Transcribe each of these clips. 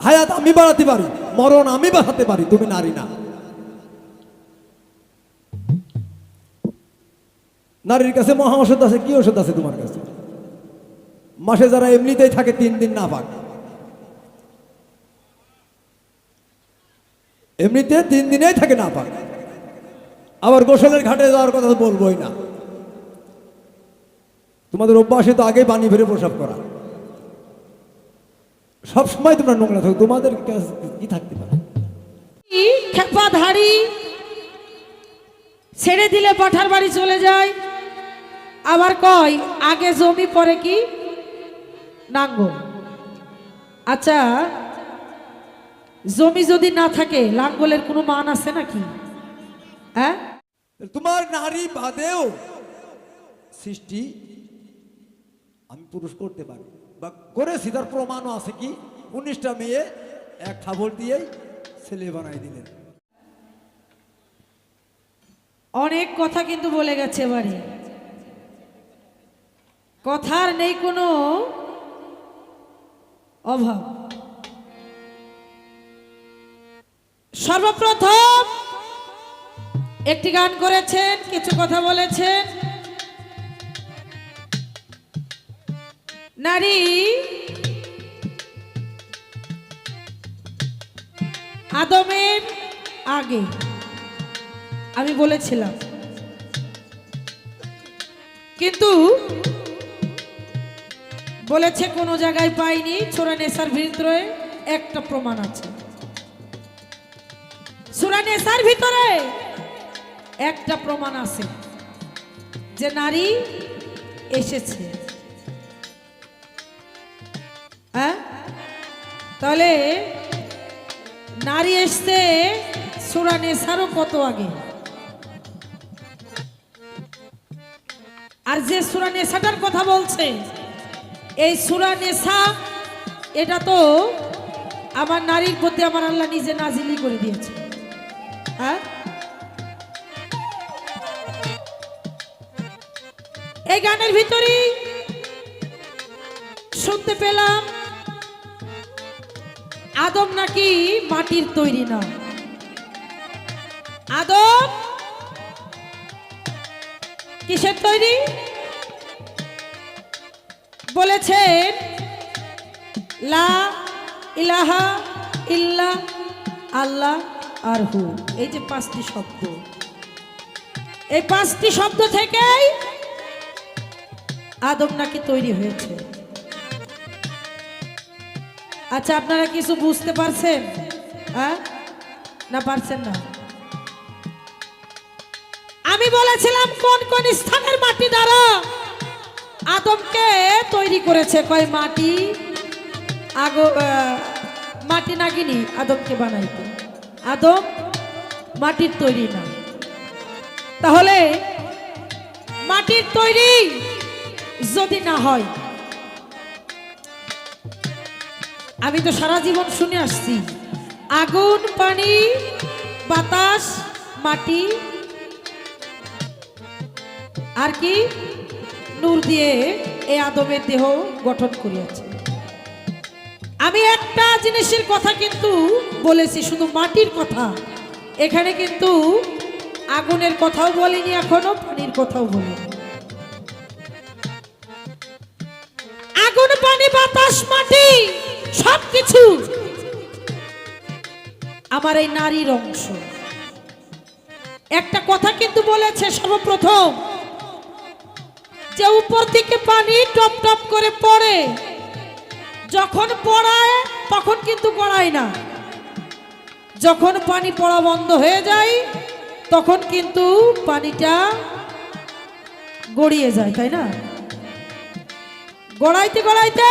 হায়াত আমি বাড়াতে পারি, মরণ আমি বাড়াতে পারি, তুমি নারী না। নারীর কাছে মহা ওষুধ আছে, কি ওষুধ আছে তোমার কাছে? মাসে যারা এমনিতেই থাকে, তিন দিন না পাক। এমনিতে তিন দিনেই থাকে না পাক। আবার গোসলের ঘাটে যাওয়ার কথা বলবোই না। তোমাদের অভ্যাসে তো আগেই পানি ভরে প্রসাব করা। সব সময় তোমরা নোংরা থাকো তোমাদের কি থাকতে পারে? ধাড়ি ছেড়ে দিলে পাঠার বাড়ি চলে যায়। আবার কয় আগে জমি পরে কি? নাঙ্গল। আচ্ছা জমি যদি না থাকে লাঙ্গলের কোনো মান আছে নাকি? হ্যাঁ? তোমার নারী বাদেও সৃষ্টি আমি পুরুষ করতে পারি। বা করেছি তার প্রমাণও আছে কি? উনিশটা মেয়ে, এক খাবল দিয়েই ছেলে বানাই দিলেন। অনেক কথা কিন্তু বলে গেছে এবারে। কথার নেই কোনো অভাব। সর্বপ্রথম একটি গান করেছেন, কিছু কথা বলেছেন। নারী। আদমের আগে, আমি বলেছিলাম। কিন্তু বলেছে কোনো জায়গায় পাইনি ছোড়া নেশার ভিতরে একটা প্রমাণ আছে। ছোড়া নেশার ভিতরে একটা প্রমাণ আছে যে নারী এসেছে। তাহলে নারী এসছে সুরা নেশারও কত আগে? আর যে সুরা নেশাটার কথা বলছে, এই সুরা নেশা এটা তো আমার নারীর প্রতি আমার আল্লাহ নিজে নাজিলি করে দিয়েছে। হ্যাঁ? এই গানের ভিতরেই শুনতে পেলাম আদম নাকি মাটির তৈরি না আদম কিসের তৈরি? বলেছেন, লা ইলাহা ইল্লা আল্লাহ আর হু। এই যে পাঁচটি শব্দ। এই পাঁচটি শব্দ থেকেই আদম নাকি তৈরি হয়েছে। আচ্ছা আপনারা কিছু বুঝতে পারছেন? হ্যাঁ? না, পারছেন না? আমি বলেছিলাম, কোন কোন স্থানের মাটি দ্বারা আদমকে তৈরি করেছে? কয়, মাটি? আগো মাটি নাগিনি আদমকে বানাইতে। আদম মাটির তৈরি না। তাহলে মাটির তৈরি যদি না হয় আমি তো সারা জীবন শুনে আসছি। আগুন, পানি, বাতাস, মাটি, আর কি? নূর দিয়ে এই আদমের দেহ গঠন করিয়াছে। আমি একটা জিনিসের কথা কিন্তু বলেছি, শুধু মাটির কথা। এখানে কিন্তু আগুনের কথাও বলিনি, এখনও পানির কথাও বলিনি। আগুন, পানি, বাতাস, মাটি। সবকিছু। আমার এই নারীর অংশ। একটা কথা কিন্তু বলেছে সর্বপ্রথম, যে উপর থেকে পানি টপ টপ করে পড়ে। যখন পড়ায়, তখন কিন্তু পড়ায় না। যখন পানি পড়া বন্ধ হয়ে যায়, তখন কিন্তু পানিটা গড়িয়ে যায়, তাই না? গড়াইতে গড়াইতে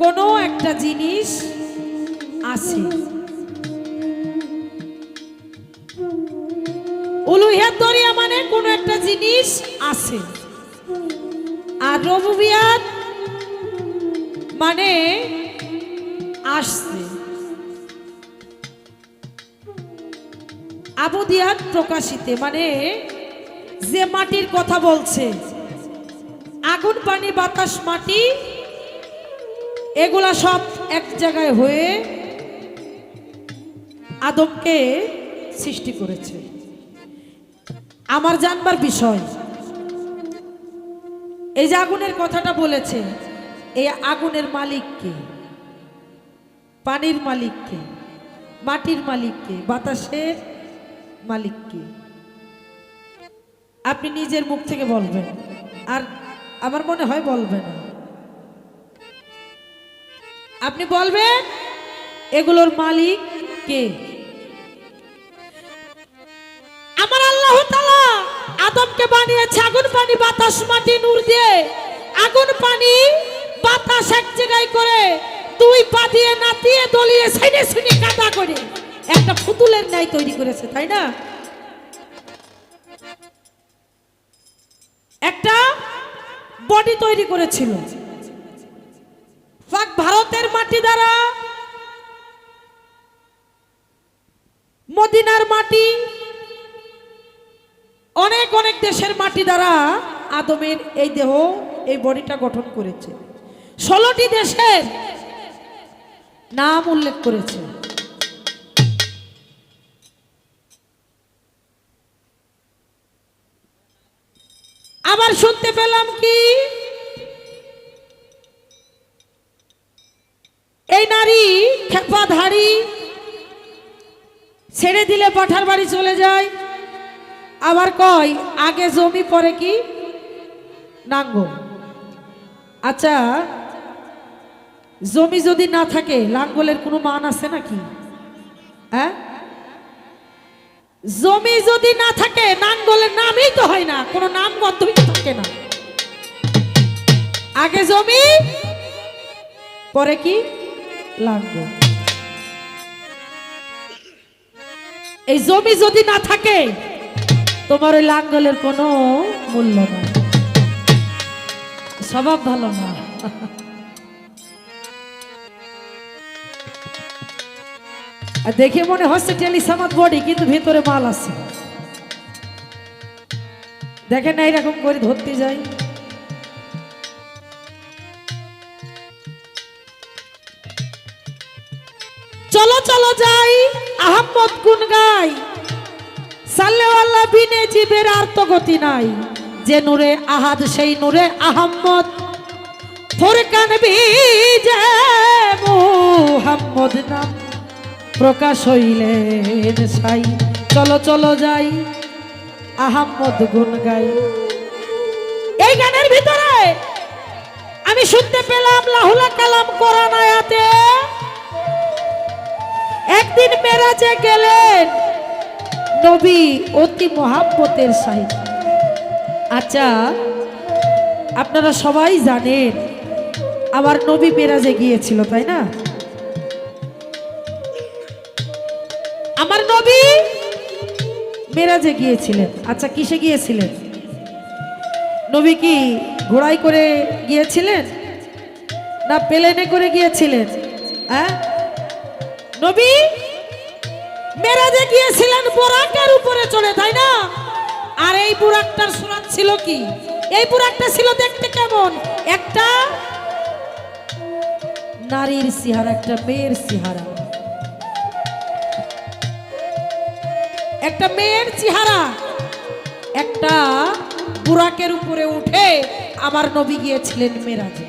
কোনো একটা জিনিস আছে। উলুহিয়াত দরিয়া মানে কোনো একটা জিনিস আছে। আর রবুবিয়াত মানে আসছে। আবুদিয়াত প্রকাশিতে মানে যে মাটির কথা বলছে, আগুন, পানি, বাতাস, মাটি এগুলা সব এক জায়গায় হয়ে আদমকে সৃষ্টি করেছে। আমার জানবার বিষয়, এই যে আগুনের কথাটা বলেছে, এই আগুনের মালিককে পানির মালিককে মাটির মালিককে বাতাসের মালিককে আপনি নিজের মুখ থেকে বলবেন, আর আমার মনে হয় বলবেন না। আপনি বলবেন, এগুলোর মালিক কে? আমার আল্লাহ আদমকে বানিয়েছে, আগুন, পানি, বাতাস, মাটি, নূর দিয়ে। আগুন, পানি, বাতাস এক জায়গায় করে তুই পা দিয়ে নাতিয়ে দলিয়ে সাইডে শুনি কাদা করে। একটা পুতুলের ন্যায় তৈরি করেছে, তাই না? একটা বডি তৈরি করেছিল। পাক ভারতের মাটি দ্বারা, মদিনার মাটি, অনেক অনেক দেশের মাটি দ্বারা আদমের এই দেহ, এই বডিটা গঠন করেছে। ষোলোটি দেশের নাম উল্লেখ করেছে। আবার শুনতে পেলাম কি? খেপাধারী ছেড়ে দিলে পাঠার বাড়ি চলে যায়। আবার কয়, আগে জমি, পরে কি? নাঙ্গল আচ্ছা জমি যদি না থাকে, লাঙ্গলের কোনো মান আছে নাকি? হ্যাঁ? জমি যদি না থাকে, নাঙ্গলের নামই তো হয় না, কোনো নাম গন্তব্য থাকে না। আগে জমি, পরে কি? লাঙ্গল এই জমি যদি না থাকে, তোমার ওই লাঙ্গলের কোনো মূল্য নাই। স্বভাব ভালো না। দেখে মনে হচ্ছে টেলিসামাত বডি, কিন্তু ভেতরে মাল আছে। দেখেন না, এরকম করে ধরতে যাই। চলো চলো যাই, আহম্মদ গুন গাই। সাল্লেওয়াল্লাহ বিনে জীবের আর তো গতি নাই। যে নূরে আহাদ, সেই নূরে আহম্মদ। নাম প্রকাশ হইলেন সাই। চলো চলো যাই, আহম্মদ গুন গাই। এই গানের ভিতরে আমি শুনতে পেলাম লাহুলা কালাম কোরআন আয়াতে একদিন মেরাজে গেলেন নবী অতি মহাব্বতের সাহিত্য। আচ্ছা আপনারা সবাই জানেন আমার নবী মেরাজে গিয়েছিল, তাই না? আমার নবী মেরাজে গিয়েছিলেন। আচ্ছা কিসে গিয়েছিলেন? নবী কি ঘোড়ায় করে গিয়েছিলেন না প্লেনে করে গিয়েছিলেন? হ্যাঁ? নবী মেরাজে গিয়েছিলেন বোরাকের উপরে চলে তাই না? আর এই বুরাকটার সুরাত ছিল কি? এই বুরাকটা ছিল দেখতে কেমন? একটা নারীর সিহারা, একটা মেয়ের সিহারা। একটা মেয়ের চেহারা একটা বুরাকের উপরে উঠে আমার নবী গিয়েছিলেন মেরাজে।